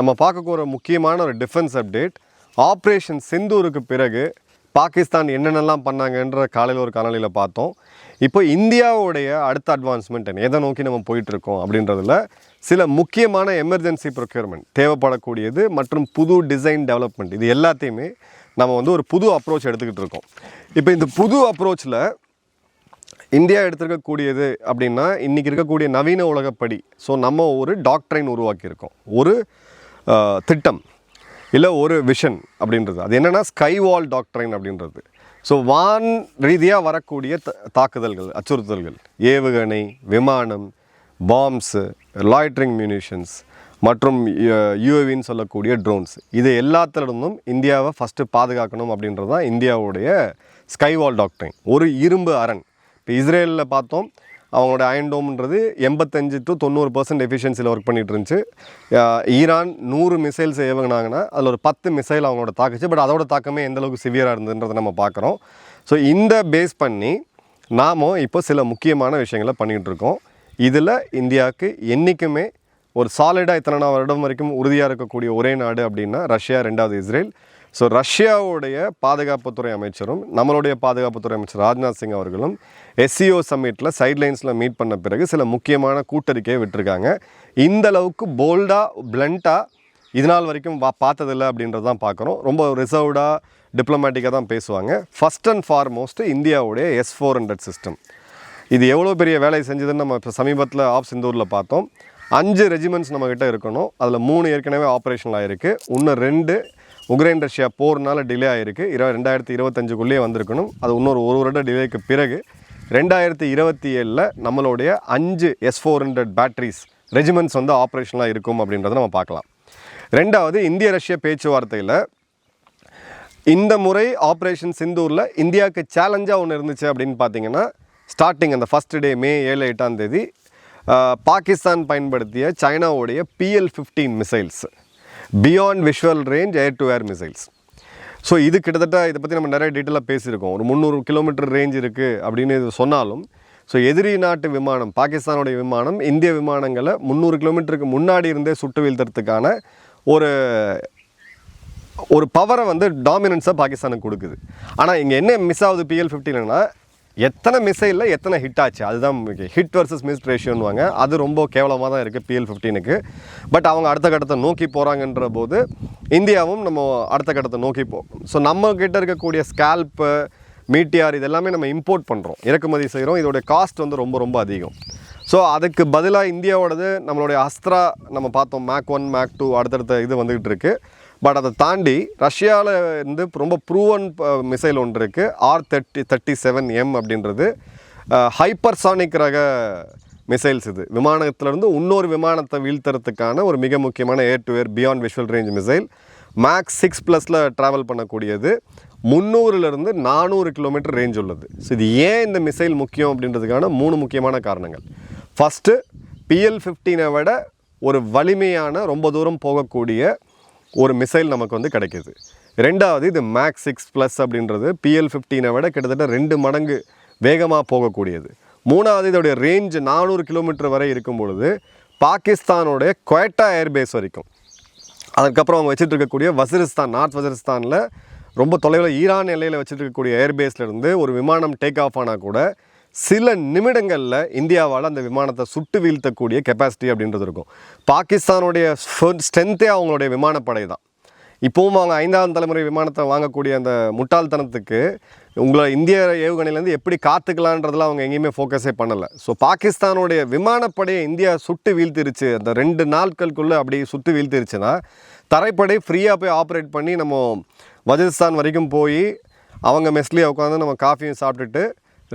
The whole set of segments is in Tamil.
நம்ம பார்க்க போகிற முக்கியமான ஒரு டிஃபென்ஸ் அப்டேட் ஆப்ரேஷன் சிந்தூருக்கு பிறகு பாகிஸ்தான் என்னென்னலாம் பண்ணாங்கன்ற காலையில் ஒரு காணொலியில் பார்த்தோம். இப்போ இந்தியாவுடைய அடுத்த அட்வான்ஸ்மெண்ட் என்ன? எதை நோக்கி நம்ம போயிட்டுருக்கோம் அப்படின்றதில் அப்படின்றதுல சில முக்கியமான எமர்ஜென்சி ப்ரொக்யூர்மெண்ட் தேவைப்படக்கூடியது மற்றும் புது டிசைன் டெவலப்மெண்ட் இது எல்லாத்தையுமே நம்ம வந்து ஒரு புது அப்ரோச் எடுத்துக்கிட்டு இருக்கோம். இப்போ இந்த புது அப்ரோச்சில் இந்தியா எடுத்திருக்கக்கூடியது அப்படின்னா இன்றைக்கி இருக்கக்கூடிய நவீன உலகப்படி ஸோ நம்ம ஒரு டாக்டரைன் உருவாக்கியிருக்கோம். ஒரு திட்டம் இல்லை ஒரு விஷன் அப்படின்றது. அது என்னென்னா ஸ்கைவால் டாக்டரைன் அப்படின்றது. ஸோ வான் ரீதியாக வரக்கூடிய த தாக்குதல்கள் அச்சுறுத்தல்கள் ஏவுகணை விமானம் பாம்ஸு லாய்ட்ரிங் மியூனிஷன்ஸ் மற்றும் யூஏவின்னு சொல்லக்கூடிய ட்ரோன்ஸ் இது எல்லாத்திலிருந்தும் இந்தியாவை ஃபஸ்ட்டு பாதுகாக்கணும் அப்படின்றது தான் இந்தியாவுடைய ஸ்கைவால் டாக்டரின் ஒரு இரும்பு அரண். இப்போ இஸ்ரேலில் பார்த்தோம் அவங்களோட அயன்டோம்ன்றது எண்பத்தஞ்சு டு தொண்ணூறு பர்சன்ட் எஃபிஷியன்சியில் ஒர்க் பண்ணிட்டு இருந்துச்சு. ஈரான் நூறு மிசைல்ஸ் ஏவுனாங்கன்னா அதில் ஒரு பத்து மிசைல் அவங்களோட தாக்குச்சு. பட் அதோட தாக்கமே எந்தளவுக்கு சிவியராக இருந்ததுன்றதை நம்ம பார்க்குறோம். ஸோ இந்த பேஸ் பண்ணி நாமும் இப்போ சில முக்கியமான விஷயங்களை பண்ணிகிட்டு இருக்கோம். இதில் இந்தியாவுக்கு என்றைக்குமே ஒரு சாலிடாக இத்தனை வருடம் வரைக்கும் உறுதியாக இருக்கக்கூடிய ஒரே நாடு அப்படின்னா ரஷ்யா ரெண்டாவது இஸ்ரேல். ஸோ ரஷ்யாவுடைய பாதுகாப்புத்துறை அமைச்சரும் நம்மளுடைய பாதுகாப்புத்துறை அமைச்சர் ராஜ்நாத் சிங் அவர்களும் எஸ்சிஓ சம்மிட்டில் சைட்லைன்ஸில் மீட் பண்ண பிறகு சில முக்கியமான கூட்டறிக்கையை விட்டிருக்காங்க. இந்த அளவுக்கு போல்டாக பிளண்ட்டாக இது நாள் வரைக்கும் வா பார்த்ததில்ல அப்படின்றது தான் பார்க்குறோம். ரொம்ப ரிசர்வ்டாக டிப்ளமேட்டிக்காக தான் பேசுவாங்க. ஃபஸ்ட் அண்ட் ஃபார்மோஸ்ட் இந்தியாவுடைய எஸ் ஃபோர் ஹண்ட்ரட் சிஸ்டம் இது எவ்வளோ பெரிய வேலை செஞ்சதுன்னு நம்ம இப்போ சமீபத்தில் ஆஃப் சிந்தூரில் பார்த்தோம். அஞ்சு ரெஜிமெண்ட்ஸ் நம்மக்கிட்ட இருக்கணும். அதில் மூணு ஏற்கனவே ஆப்ரேஷனல் ஆகிருக்கு இன்னும் ரெண்டு உக்ரைன் ரஷ்யா போர்னால் டிலே ஆகிருக்கு இரு ரெண்டாயிரத்தி இருபத்தஞ்சுக்குள்ளேயே வந்திருக்கணும். அது இன்னொரு ஒரு வருட டிலேக்கு பிறகு ரெண்டாயிரத்தி இருபத்தி ஏழில் நம்மளுடைய அஞ்சு S four hundred batteries regiments வந்து ஆப்ரேஷனாக இருக்கும் அப்படின்றத நம்ம பார்க்கலாம். ரெண்டாவது இந்திய ரஷ்ய பேச்சுவார்த்தையில் இந்த முறை ஆப்ரேஷன் சிந்தூரில் இந்தியாவுக்கு சேலஞ்சாக ஒன்று இருந்துச்சு அப்படின்னு பார்த்தீங்கன்னா ஸ்டார்டிங் அந்த ஃபஸ்ட் டே மே ஏழு எட்டாம் தேதி பாகிஸ்தான் பயன்படுத்திய சைனாவுடைய PL fifteen missiles beyond visual range air to air missiles so இது கிட்டத்தட்ட இதை பற்றி நம்ம நிறைய டீட்டெயிலாக பேசியிருக்கோம். ஒரு முந்நூறு கிலோமீட்டர் ரேஞ்ச் இருக்குது அப்படின்னு இது சொன்னாலும் ஸோ எதிரி நாட்டு விமானம் பாகிஸ்தானுடைய விமானம் இந்திய விமானங்களை முந்நூறு கிலோமீட்டருக்கு முன்னாடி இருந்தே சுட்டு வீழ்த்துறதுக்கான ஒரு ஒரு பவரை வந்து டாமினன்ஸாக பாகிஸ்தானுக்கு கொடுக்குது. ஆனால் இங்கே என்ன மிஸ் ஆகுது பிஎல் ஃபிஃப்டின்னா எத்தனை மிசைலில் எத்தனை ஹிட் ஆச்சு? அதுதான் ஹிட் வர்சஸ் மிஸ் ரேஷியோன்னுவாங்க அது ரொம்ப கேவலமாக தான் இருக்குது பிஎல் ஃபிஃப்டீனுக்கு பட் அவங்க அடுத்த கட்டத்தை நோக்கி போகிறாங்கன்ற போது இந்தியாவும் நம்ம அடுத்த கட்டத்தை நோக்கி போகும் ஸோ நம்மக்கிட்ட இருக்கக்கூடிய ஸ்கேல்ப்பு மீட்டியார் இதெல்லாமே நம்ம இம்போர்ட் பண்ணுறோம் இறக்குமதி செய்கிறோம் இதோடைய காஸ்ட் வந்து ரொம்ப ரொம்ப அதிகம். ஸோ அதுக்கு பதிலாக இந்தியாவோடது நம்மளுடைய அஸ்த்ரா நம்ம பார்த்தோம். மேக் ஒன் மேக் டூ அடுத்தடுத்த இது வந்துக்கிட்டு இருக்குது பட் அதை தாண்டி ரஷ்யாவில் இருந்து ரொம்ப ப்ரூவன் மிசைல் ஒன்று இருக்குது R thirty thirty seven M அப்படின்றது ஹைப்பர்சானிக் ரக மிசைல்ஸ் இது. விமானத்திலிருந்து இன்னொரு விமானத்தை வீழ்த்துறதுக்கான ஒரு மிக முக்கியமான air to air beyond visual range missile mach six ப்ளஸில் ட்ராவல் பண்ணக்கூடியது. முந்நூறுலேருந்து நானூறு கிலோமீட்டர் ரேஞ்ச் உள்ளது. ஸோ இது ஏன் இந்த மிசைல் முக்கியம் அப்படின்றதுக்கான மூணு முக்கியமான காரணங்கள். ஃபஸ்ட்டு பிஎல் ஃபிஃப்டீனை விட ஒரு வலிமையான ரொம்ப தூரம் போகக்கூடிய ஒரு மிசைல் நமக்கு வந்து கிடைக்கிது. ரெண்டாவது இது மேக்ஸ் சிக்ஸ் ப்ளஸ் அப்படின்றது பிஎல் ஃபிஃப்டீனை விட கிட்டத்தட்ட ரெண்டு மடங்கு வேகமாக போகக்கூடியது. மூணாவது இதோடைய ரேஞ்ச் நானூறு கிலோமீட்டர் வரை இருக்கும் பொழுது பாகிஸ்தானுடைய குவேட்டா ஏர்பேஸ் வரைக்கும். அதுக்கப்புறம் அவங்க வச்சுட்டு இருக்கக்கூடிய வசிரிஸ்தான் நார்த் வசிரிஸ்தானில் ரொம்ப தொலைவில் ஈரான் எல்லையில் வச்சுட்டு இருக்கக்கூடிய ஏர்பேஸ்ல இருந்து ஒரு விமானம் டேக் ஆஃப் ஆனால் கூட சில நிமிடங்களில் இந்தியாவால் அந்த விமானத்தை சுட்டு வீழ்த்தக்கூடிய கெப்பாசிட்டி அப்படின்றது இருக்கும். பாகிஸ்தானுடைய ஸ்ட்ரென்த்தே அவங்களுடைய விமானப்படை தான். இப்போவும் அவங்க ஐந்தாவது தலைமுறை விமானத்தை வாங்கக்கூடிய அந்த முட்டாள்தனத்துக்கு உங்களை இந்திய ஏவுகணையிலேருந்து எப்படி காத்துக்கலான்றதுல அவங்க எங்கேயுமே ஃபோக்கஸே பண்ணலை. ஸோ பாகிஸ்தானுடைய விமானப்படையை இந்தியா சுட்டு வீழ்த்திருச்சு. அந்த ரெண்டு நாட்களுக்குள்ளே அப்படி சுட்டு வீழ்த்திருச்சுன்னா தரைப்படை ஃப்ரீயாக போய் ஆப்ரேட் பண்ணி நம்ம வஜிஸ்தான் வரைக்கும் போய் அவங்க மெஸ்லியை உட்காந்து நம்ம காஃபியும் சாப்பிட்டுட்டு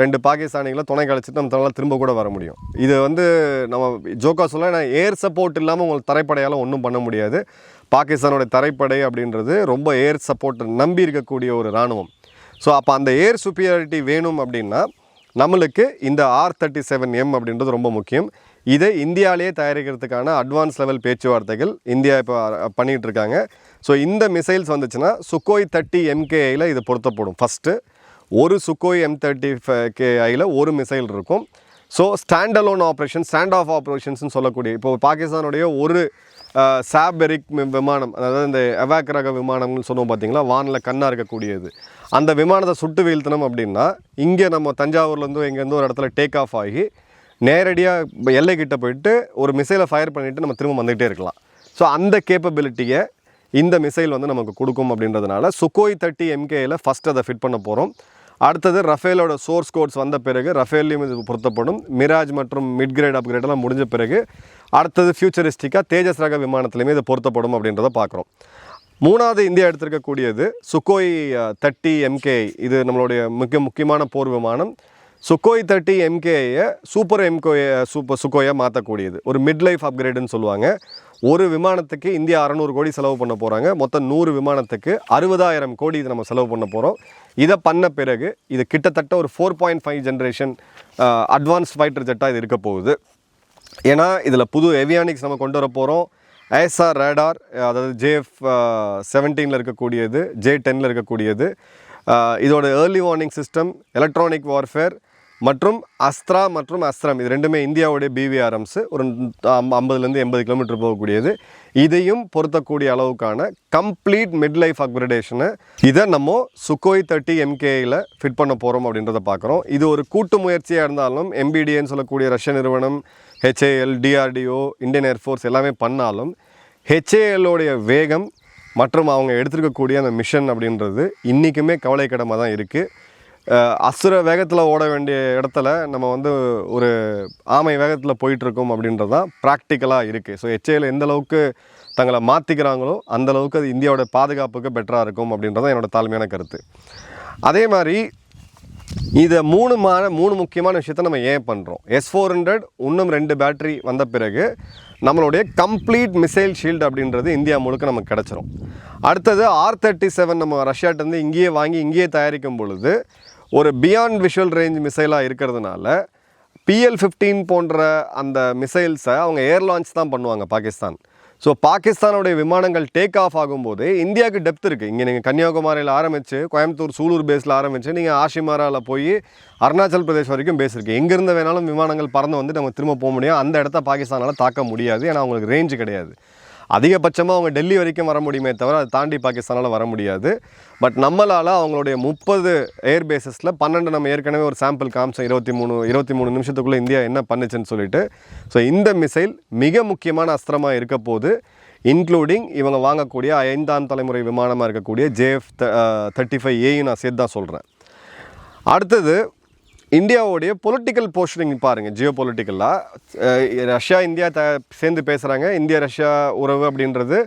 ரெண்டு பாகிஸ்தானிகளை துணை கழிச்சிட்டு நம்ம தன்னால் திரும்ப கூட வர முடியும். இது வந்து நம்ம ஜோக்கா சொல்ல நான் ஏர் சப்போர்ட் இல்லாமல் உங்களுக்கு தரைப்படையால் ஒன்றும் பண்ண முடியாது. பாகிஸ்தானோட தரைப்படை அப்படின்றது ரொம்ப ஏர் சப்போர்ட் நம்பி இருக்கக்கூடிய ஒரு இராணுவம். ஸோ அப்போ அந்த ஏர் சுப்பியாரிட்டி வேணும் அப்படின்னா நம்மளுக்கு இந்த ஆர் தேர்ட்டி செவன் எம் அப்படின்றது ரொம்ப முக்கியம். இதை இந்தியாவிலேயே தயாரிக்கிறதுக்கான அட்வான்ஸ் லெவல் பேச்சுவார்த்தைகள் இந்தியா இப்போ பண்ணிகிட்டு இருக்காங்க. ஸோ இந்த மிசைல்ஸ் வந்துச்சுன்னா சுக்கோய் தேர்ட்டி எம்கேஐயில் இது பொருத்தப்படும். ஃபஸ்ட்டு ஒரு சுக்கோய் எம் தேர்ட்டி கேஐயில் ஒரு மிசைல் இருக்கும். So stand alone operation stand off ஆப்ரேஷன்ஸ்னு சொல்லக்கூடிய இப்போ பாகிஸ்தானுடைய ஒரு சாபெரிக் விமானம் அதாவது இந்த எவாக் ரக விமானம்னு சொன்னோம் பார்த்தீங்களா வானில் கண்ணாக இருக்கக்கூடியது. அந்த விமானத்தை சுட்டு வீழ்த்தினோம் அப்படின்னா இங்கே நம்ம தஞ்சாவூர்லேருந்து எங்கேருந்து ஒரு இடத்துல டேக் ஆஃப் ஆகி நேரடியாக எல்லைக்கிட்ட போயிட்டு ஒரு மிசைலை ஃபயர் பண்ணிவிட்டு நம்ம திரும்ப வந்துகிட்டே இருக்கலாம். ஸோ அந்த கேப்பபிலிட்டியை இந்த மிசைல் வந்து நமக்கு கொடுக்கும் அப்படின்றதுனால சுக்கோய் தேர்ட்டி எம்கேயில் ஃபஸ்ட் அதை ஃபிட் பண்ண போகிறோம் அடுத்தது ரஃபேலோட சோர்ஸ் கோட்ஸ் வந்த பிறகு ரஃபேல்லையும் இது பொருத்தப்படும். மிராஜ் மற்றும் மிட் கிரேட் அப்கிரேடெல்லாம் முடிஞ்ச பிறகு அடுத்தது ஃபியூச்சரிஸ்டிக்காக தேஜஸ் ரக விமானத்துலையுமே இது பொருத்தப்படும் அப்படின்றத பார்க்குறோம். மூணாவது இந்தியா எடுத்திருக்கக்கூடியது சுக்கோய் தேர்ட்டி எம்கே இது நம்மளுடைய மிக முக்கியமான போர் விமானம். சுக்கோய் தேர்ட்டி எம்கேயை சூப்பர் எம்கோயை சூப்பர் சுக்கோயை மாற்றக்கூடியது ஒரு மிட் லைஃப் அப்கிரேடுன்னு சொல்லுவாங்க. ஒரு விமானத்துக்கு இந்தியா அறநூறு கோடி செலவு பண்ண போகிறாங்க மொத்தம் நூறு விமானத்துக்கு அறுபதாயிரம் கோடி இது நம்ம செலவு பண்ண போகிறோம் இதை பண்ண பிறகு இது கிட்டத்தட்ட ஒரு four point five generation advance fighter ஜெட்டாக இது இருக்க போகுது. ஏன்னா இதில் புது எவியானிக்ஸ் நம்ம கொண்டு வர போகிறோம் ஐஎஸ்ஆர் ரேடார் அதாவது ஜேஎஃப் செவன்டீனில் இருக்கக்கூடியது ஜே டென்னில் இருக்கக்கூடியது. இதோட early warning system electronic warfare மற்றும் அஸ்த்ரா மற்றும் அஸ்திரம் இது ரெண்டுமே இந்தியாவுடைய பிவிஆர்எம்ஸ் ஒரு ஐம்பதுலேருந்து எண்பது கிலோமீட்டர் போகக்கூடியது. இதையும் பொருத்தக்கூடிய அளவுக்கான கம்ப்ளீட் மிட் லைஃப் அப்கிரடேஷனை இதை நம்ம சுக்கோய் தேர்ட்டி எம்கேயில் ஃபிட் பண்ண போகிறோம் அப்படின்றத பார்க்குறோம் இது ஒரு கூட்டு முயற்சியாக இருந்தாலும் எம்பிடிஏன்னு சொல்லக்கூடிய ரஷ்ய நிறுவனம் ஹெச்ஏஎல் டிஆர்டிஓ இந்தியன் ஏர்ஃபோர்ஸ் எல்லாமே பண்ணாலும் ஹெச்ஏஎல்லோடைய வேகம் மற்றும் அவங்க எடுத்திருக்கக்கூடிய அந்த மிஷன் அப்படின்றது இன்றைக்குமே கவலைக்கிடமாக தான் இருக்குது அசுர வேகத்தில் ஓட வேண்டிய இடத்துல நம்ம வந்து ஒரு ஆமை வேகத்தில் போயிட்டுருக்கோம் அப்படின்றது தான் ப்ராக்டிக்கலாக இருக்குது ஸோ எச்ஏயில் எந்த அளவுக்கு தங்களை மாற்றிக்கிறாங்களோ அந்த அளவுக்கு அது இந்தியாவோட பாதுகாப்புக்கு பெட்டராக இருக்கும் அப்படின்றது தான் என்னோடய தாழ்மையான கருத்து. அதே மாதிரி இதை மூணு மான மூணு முக்கியமான விஷயத்த நம்ம ஏன் பண்ணுறோம் எஸ் ஃபோர் ஹண்ட்ரட் இன்னும் ரெண்டு பேட்டரி வந்த பிறகு நம்மளுடைய கம்ப்ளீட் மிசைல் ஷீல்டு அப்படின்றது இந்தியா முழுக்க நமக்கு கிடச்சிரும். அடுத்தது ஆர் தேர்ட்டி செவன் நம்ம ரஷ்யாட்டேருந்து இங்கேயே வாங்கி இங்கேயே தயாரிக்கும் பொழுது ஒரு பியாண்ட் விஷுவல் ரேஞ்ச் மிசைலாக இருக்கிறதுனால பிஎல் ஃபிஃப்டீன் போன்ற அந்த மிசைல்ஸை அவங்க ஏர் லான்ச் தான் பண்ணுவாங்க பாகிஸ்தான். ஸோ பாகிஸ்தானுடைய விமானங்கள் டேக் ஆஃப் ஆகும்போது இந்தியாவுக்கு டெப்த் இருக்குது இங்கே நீங்கள் கன்னியாகுமரியில் ஆரம்பித்து கோயம்புத்தூர் சூலூர் பேஸில் ஆரம்பித்து நீங்கள் ஆஷிமாராவில் போய் அருணாச்சல் பிரதேஷ் வரைக்கும் பேஸ் இருக்குது எங்கேருந்து வேணாலும் விமானங்கள் பறந்து வந்து நம்ம திரும்ப போக முடியும். அந்த இடத்த பாகிஸ்தானால் தாக்க முடியாது. ஏன்னா அவங்களுக்கு ரேஞ்சு கிடையாது. அதிகபட்சமாக அவங்க டெல்லி வரைக்கும் வர முடியுமே தவிர அதை தாண்டி பாகிஸ்தானால் வர முடியாது. பட் நம்மளால் அவங்களுடைய முப்பது ஏர் பேசஸில் பன்னெண்டு நம்ம ஏற்கனவே ஒரு சாம்பிள் காமிச்சோம். இருபத்தி மூணு இருபத்தி மூணு நிமிஷத்துக்குள்ளே இந்தியா என்ன பண்ணுச்சுன்னு சொல்லிட்டு. ஸோ இந்த மிசைல் மிக முக்கியமான அஸ்திரமாக இருக்க போது இன்க்ளூடிங் இவங்க வாங்கக்கூடிய ஐந்தாம் தலைமுறை விமானமாக இருக்கக்கூடிய ஜேஎஃப் தேர்ட்டி ஃபைவ் ஏயும் நான் சேர்த்து தான் சொல்கிறேன் அடுத்தது இந்தியாவுடைய பொலிட்டிக்கல் போஷனிங் பாருங்கள் ஜியோ பொலிட்டிக்கலாக ரஷ்யா இந்தியா த சேர்ந்து பேசுகிறாங்க இந்தியா ரஷ்யா உறவு அப்படின்றது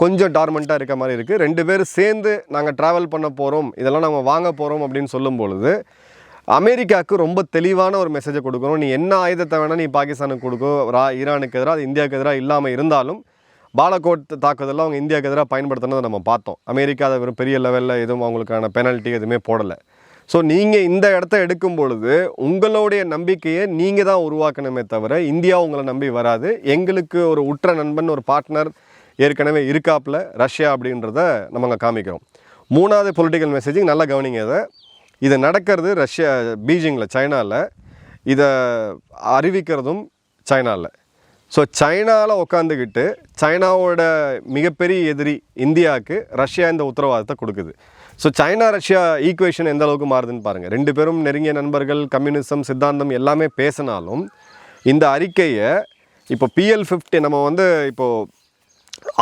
கொஞ்சம் டார்மெண்ட்டாக இருக்க மாதிரி இருக்குது ரெண்டு பேரும் சேர்ந்து நாங்கள் ட்ராவல் பண்ண போகிறோம் இதெல்லாம் நாங்கள் வாங்க போகிறோம் அப்படின்னு சொல்லும் பொழுது அமெரிக்காவுக்கு ரொம்ப தெளிவான ஒரு மெசேஜை கொடுக்கணும். நீ என்ன ஆயுதத்தை வேணால் நீ பாகிஸ்தானுக்கு கொடுக்கோ ரா ஈரானுக்கு எதிராக அது இந்தியாவுக்கு எதிராக இல்லாமல் இருந்தாலும் பாலகோட் தாக்குதலில் அவங்க இந்தியாவுக்கு எதிராக பயன்படுத்தினதை நம்ம பார்த்தோம். அமெரிக்கா அதை வெறும் பெரிய லெவலில் எதுவும் அவங்களுக்கான பெனல்ட்டி எதுவுமே போடலை. ஸோ நீங்கள் இந்த இடத்த எடுக்கும் பொழுது உங்களுடைய நம்பிக்கையை நீங்கள் தான் உருவாக்கணுமே தவிர இந்தியா உங்களை நம்பி வராது. எங்களுக்கு ஒரு உற்ற நண்பன் ஒரு பார்ட்னர் ஏற்கனவே இருக்காப்புல ரஷ்யா அப்படின்றத நம்ம அங்கே காமிக்கிறோம். மூணாவது பொலிட்டிக்கல் மெசேஜிங் நல்லா கவனிங்க இதை. இது நடக்கிறது ரஷ்யா பீஜிங்கில் சைனாவில் இதை அறிவிக்கிறதும் சைனாவில் ஸோ சைனாவில் உட்காந்துக்கிட்டு சைனாவோட மிகப்பெரிய எதிரி இந்தியாவுக்கு ரஷ்யா இந்த உத்தரவாதத்தை கொடுக்குது. ஸோ சைனா ரஷ்யா ஈக்குவேஷன் எந்த அளவுக்கு மாறுதுன்னு பாருங்கள் ரெண்டு பேரும் நெருங்கிய நண்பர்கள் கம்யூனிசம் சித்தாந்தம் எல்லாமே பேசினாலும் இந்த அறிக்கையை இப்போ பிஎல் ஃபிஃப்டி நம்ம வந்து இப்போது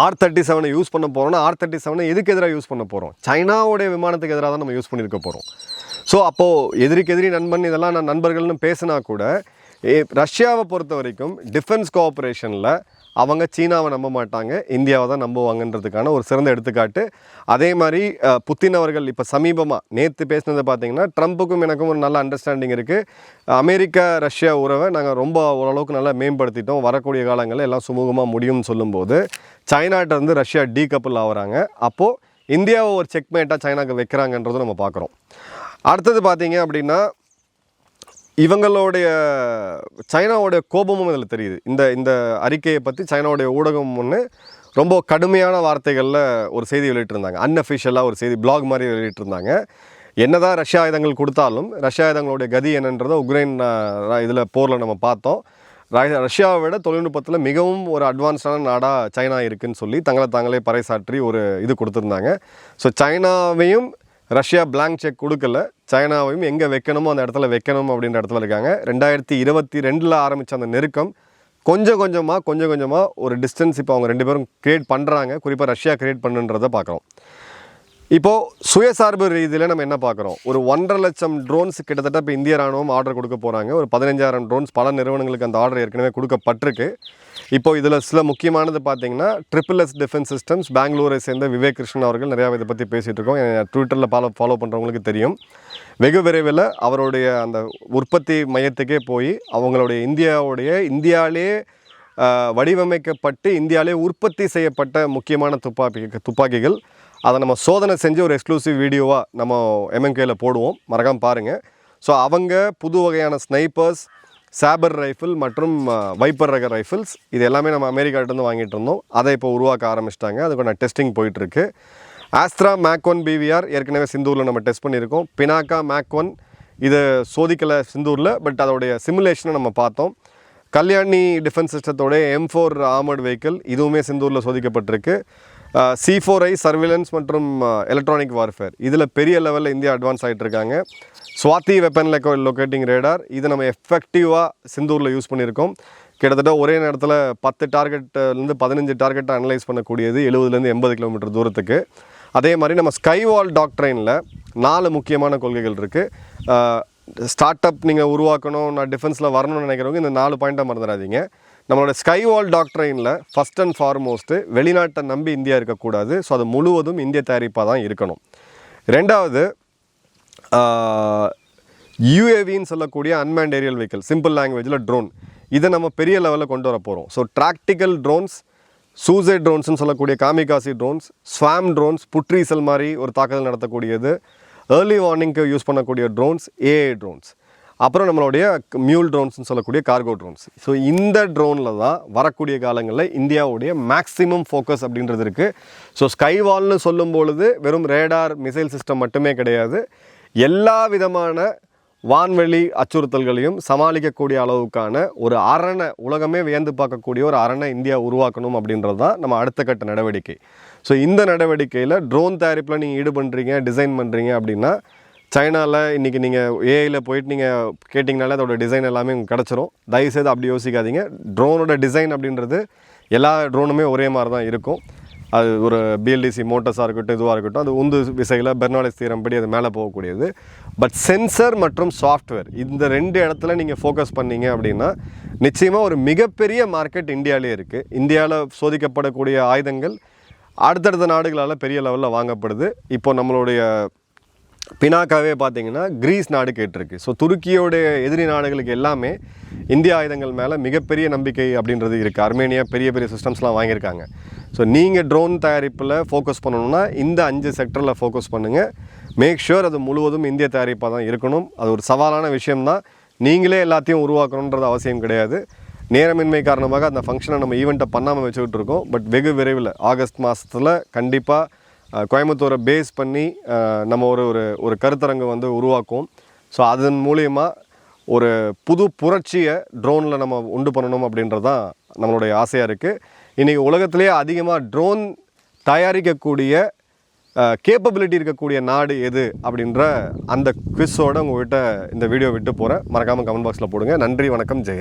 ஆர் தேர்ட்டி செவனை யூஸ் பண்ண போகிறோம்னா ஆர் தேர்ட்டி செவனை எதுக்கு எதிராக யூஸ் பண்ண போகிறோம் சைனாவுடைய விமானத்துக்கு எதிராக தான் நம்ம யூஸ் பண்ணியிருக்க போகிறோம் ஸோ அப்போது எதிரிக்கு எதிரி நண்பன் இதெல்லாம் நான் நண்பர்கள்னு பேசினா கூட ஏ ரஷ்யாவை பொறுத்த வரைக்கும் டிஃபென்ஸ் கோஆப்ரேஷனில் அவங்க சீனாவை நம்ப மாட்டாங்க இந்தியாவை தான் நம்புவாங்கன்றதுக்கான ஒரு சிறந்த எடுத்துக்காட்டு. அதே மாதிரி புத்தின் அவர்கள் இப்போ சமீபமாக நேற்று பேசினதை பார்த்தீங்கன்னா ட்ரம்ப்புக்கும் எனக்கும் ஒரு நல்ல அண்டர்ஸ்டாண்டிங் இருக்குது அமெரிக்கா ரஷ்யா உறவை நாங்கள் ரொம்ப ஓரளவுக்கு நல்லா மேம்படுத்திட்டோம். வரக்கூடிய காலங்களில் எல்லாம் சுமூகமாக முடியும்னு சொல்லும்போது சைனாட்ட இருந்து ரஷ்யா டீகப்பிள் ஆகுறாங்க. அப்போது இந்தியாவை ஒரு செக்மேட்டாக சைனாக்கு வைக்கிறாங்கன்றதும் நம்ம பார்க்குறோம் அடுத்தது பார்த்தீங்க அப்படின்னா இவங்களுடைய சைனாவுடைய கோபமும் இதில் தெரியுது. இந்த இந்த அறிக்கையை பற்றி சைனாவுடைய ஊடகம் ஒன்று ரொம்ப கடுமையான வார்த்தைகளில் ஒரு செய்தி வெளியிட்டிருந்தாங்க. அன்அஃபிஷியலாக ஒரு செய்தி பிளாக் மாதிரி வெளியிட்டிருந்தாங்க. என்னதான் ரஷ்யா ஆயுதங்கள் கொடுத்தாலும் ரஷ்யா ஆயுதங்களுடைய கதி என்னன்றதை உக்ரைன் இதில் போரில் நம்ம பார்த்தோம். ரஷ்யாவை விட தொழில்நுட்பத்தில் மிகவும் ஒரு அட்வான்ஸ்டான நாடாக சைனா இருக்குன்னு சொல்லி தங்களை தாங்களே பறைசாற்றி ஒரு இது கொடுத்துருந்தாங்க. ஸோ சைனாவையும் ரஷ்யா பிளாங்க் செக் கொடுக்கல. சைனாவையும் எங்கே வைக்கணுமோ அந்த இடத்துல வைக்கணும் அப்படின்ற இடத்துல இருக்காங்க. ரெண்டாயிரத்தி இருபத்தி ரெண்டில் ஆரம்பித்த அந்த நெருக்கம் கொஞ்சம் கொஞ்சமாக கொஞ்சம் கொஞ்சமாக ஒரு டிஸ்டன்ஸ் இப்போ அவங்க ரெண்டு பேரும் க்ரியேட் பண்ணுறாங்க குறிப்பாக ரஷ்யா கிரியேட் பண்ணுன்றதை பார்க்குறோம் இப்போது சுயசார்பு ரீதியில் நம்ம என்ன பார்க்குறோம் ஒரு ஒன்றரை லட்சம் ட்ரோன்ஸ் கிட்டத்தட்ட இப்போ இந்திய ராணுவம் ஆர்டர் கொடுக்க போகிறாங்க ஒரு பதினஞ்சாயிரம் ட்ரோன்ஸ் பல நிறுவனங்களுக்கு அந்த ஆர்டர் ஏற்கனவே கொடுக்கப்பட்டிருக்கு. இப்போ இதில் சில முக்கியமானது பார்த்தீங்கன்னா ட்ரிபிள் எஸ் டிஃபென்ஸ் சிஸ்டம்ஸ் பெங்களூரை சேர்ந்த விவேக் கிருஷ்ணன் அவர்கள் நிறையா இதை பற்றி பேசிகிட்டு இருக்கோம். ட்விட்டரில் ஃபாலோ ஃபாலோ பண்ணுறவங்களுக்கு தெரியும். வெகு விரைவில் அவருடைய அந்த உற்பத்தி மையத்துக்கே போய் அவங்களுடைய இந்தியாவுடைய இந்தியாவிலேயே வடிவமைக்கப்பட்டு இந்தியாவிலே உற்பத்தி செய்யப்பட்ட முக்கியமான துப்பாக்கி துப்பாக்கிகள். அதை நம்ம சோதனை செஞ்சு ஒரு எக்ஸ்க்ளூசிவ் வீடியோவாக நம்ம எம்எம்கேல போடுவோம். மறக்காமல் பாருங்கள் ஸோ அவங்க புது வகையான ஸ்னைப்பர்ஸ் சாபர் ரைஃபிள் மற்றும் வைப்பர் ரக ரைஃபிள்ஸ். இது எல்லாமே நம்ம அமெரிக்காட்டிருந்து வாங்கிட்டு இருந்தோம். அதை இப்போ உருவாக்க ஆரம்பிச்சிட்டாங்க. அதுக்கான டெஸ்டிங் போயிட்டுருக்கு. ஆஸ்த்ரா மேக் ஒன் பிவிஆர் ஏற்கனவே சிந்தூரில் நம்ம டெஸ்ட் பண்ணியிருக்கோம். பினாக்கா மேக் ஒன் இது சோதிக்கலை சிந்தூரில் பட் அதோடைய சிமுலேஷனை நம்ம பார்த்தோம். கல்யாணி டிஃபென்ஸ் சிஸ்டத்தோட எம் ஃபோர் ஆர்மர்டு வெஹிக்கிள் இதுவுமே சிந்தூரில் சோதிக்கப்பட்டிருக்கு. சி ஃபோர் ஐ சர்வேலன்ஸ் மற்றும் எலக்ட்ரானிக் வார்ஃபேர் இதில் பெரிய லெவலில் இந்தியா அட்வான்ஸ் ஆகிட்டு இருக்காங்க. ஸ்வாதி வெப்பன் லொக்கேட்டிங் ரேடார் இது நம்ம எஃபெக்டிவாக சிந்தூரில் யூஸ் பண்ணியிருக்கோம். கிட்டத்தட்ட ஒரே நேரத்தில் பத்து டார்கெட்லேருந்து பதினஞ்சு டார்கெட்டை அனலைஸ் பண்ணக்கூடியது எழுபதுலேருந்து எண்பது கிலோமீட்டர் தூரத்துக்கு. அதே மாதிரி நம்ம ஸ்கைவால் டாக்ட்ரைனில் நாலு முக்கியமான கொள்கைகள் இருக்குது ஸ்டார்ட் அப் நீங்கள் உருவாக்கணும் நான் டிஃபென்ஸில் வரணும்னு நினைக்கிறவங்க இந்த நாலு பாயிண்ட்டை மறந்துடாதீங்க. நம்மளோட ஸ்கைவால் டாக்டரைனில் ஃபஸ்ட் அண்ட் ஃபார்மோஸ்ட்டு வெளிநாட்டை நம்பி இந்தியா இருக்கக்கூடாது. ஸோ அது முழுவதும் இந்திய தயாரிப்பாக தான் இருக்கணும். ரெண்டாவது யூஏவின்னு சொல்லக்கூடிய அன்மேண்ட் ஏரியல் வெஹிக்கிள் சிம்பிள் லாங்குவேஜில் ட்ரோன் இதை நம்ம பெரிய லெவலில் கொண்டு வர போகிறோம் ஸோ ட்ராக்டிக்கல் ட்ரோன்ஸ் சூசைட் ட்ரோன்ஸ்னு சொல்லக்கூடிய காமிகாசி ட்ரோன்ஸ் ஸ்வாம் ட்ரோன்ஸ் புட்ரீசல் மாதிரி ஒரு தாக்குதல் நடத்தக்கூடியது. ஏர்லி வார்னிங்க்கு யூஸ் பண்ணக்கூடிய ட்ரோன்ஸ் ஏஐ ட்ரோன்ஸ் அப்புறம் நம்மளுடைய மியூல் ட்ரோன்ஸ்னு சொல்லக்கூடிய கார்கோ ட்ரோன்ஸ் ஸோ இந்த ட்ரோனில் தான் வரக்கூடிய காலங்களில் இந்தியாவுடைய மேக்ஸிமம் ஃபோக்கஸ் அப்படின்றது இருக்குது ஸோ ஸ்கைவால்னு சொல்லும் பொழுது வெறும் ரேடார் மிசைல் சிஸ்டம் மட்டுமே கிடையாது. எல்லா விதமான வான்வெளி அச்சுறுத்தல்களையும் சமாளிக்கக்கூடிய அளவுக்கான ஒரு அரணை உலகமே வியந்து பார்க்கக்கூடிய ஒரு அரணை இந்தியா உருவாக்கணும் அப்படின்றது தான் நம்ம அடுத்த கட்ட நடவடிக்கை. ஸோ இந்த நடவடிக்கையில் ட்ரோன் தயாரிப்பில் நீங்கள் ஈடுபடுறீங்க டிசைன் பண்ணுறீங்க அப்படின்னா சைனாவில் இன்றைக்கி நீங்கள் ஏஐயில் போயிட்டு நீங்கள் கேட்டிங்கனாலே அதோட டிசைன் எல்லாமே உங்களுக்கு கிடச்சிரும். தயவுசெய்து அப்படி யோசிக்காதீங்க. ட்ரோனோட டிசைன் அப்படின்றது எல்லா ட்ரோனுமே ஒரே மாதிரி தான் இருக்கும். அது ஒரு பிஎல்டிசி மோட்டர்ஸாக இருக்கட்டும் இதுவாக இருக்கட்டும் அது உந்து விசையில் பெர்னாலிஸ் தீரம் படி அது மேலே போகக்கூடியது. பட் சென்சர் மற்றும் சாஃப்ட்வேர் இந்த ரெண்டு இடத்துல நீங்கள் ஃபோக்கஸ் பண்ணீங்க அப்படின்னா நிச்சயமாக ஒரு மிகப்பெரிய மார்க்கெட் இந்தியாவிலே இருக்குது இந்தியாவில் சோதிக்கப்படக்கூடிய ஆயுதங்கள் அடுத்தடுத்த நாடுகளால் பெரிய லெவலில் வாங்கப்படுது. இப்போ நம்மளுடைய பினாக்காவே பார்த்தீங்கன்னா கிரீஸ் நாடு கேட்டிருக்கு. ஸோ துருக்கியோடைய எதிரி நாடுகளுக்கு எல்லாமே இந்திய ஆயுதங்கள் மேலே மிகப்பெரிய நம்பிக்கை அப்படின்றது இருக்குது அர்மேனியா பெரிய பெரிய சிஸ்டம்ஸ்லாம் வாங்கியிருக்காங்க. ஸோ நீங்கள் ட்ரோன் தயாரிப்பில் ஃபோக்கஸ் பண்ணணும்னா இந்த அஞ்சு செக்டரில் ஃபோக்கஸ் பண்ணுங்கள் மேக் ஷுர் அது முழுவதும் இந்திய தயாரிப்பாக தான் இருக்கணும். அது ஒரு சவாலான விஷயம்தான். நீங்களே எல்லாத்தையும் உருவாக்கணுன்றது அவசியம் கிடையாது. நேரமின்மை காரணமாக அந்த ஃபங்க்ஷனை நம்ம ஈவெண்ட்டை பண்ணாமல் வச்சுக்கிட்டு இருக்கோம். பட் வெகு விரைவில் ஆகஸ்ட் மாதத்தில் கண்டிப்பாக கோயம்புத்தூரை பேஸ் பண்ணி நம்ம ஒரு ஒரு ஒரு கருத்தரங்கு வந்து உருவாக்குவோம். ஸோ அதன் மூலயமா ஒரு புது புரட்சியை ட்ரோனில் நம்ம உண்டு பண்ணணும் அப்படின்றது தான் நம்மளுடைய ஆசையாக இருக்குது இன்றைக்கி உலகத்திலேயே அதிகமாக ட்ரோன் தயாரிக்கக்கூடிய கேப்பபிலிட்டி இருக்கக்கூடிய நாடு எது அப்படின்ற அந்த குவிஸோடு உங்கள்கிட்ட இந்த வீடியோ விட்டு போகிறேன் மறக்காமல் கமெண்ட் பாக்ஸில் போடுங்க. நன்றி வணக்கம் ஜெயன்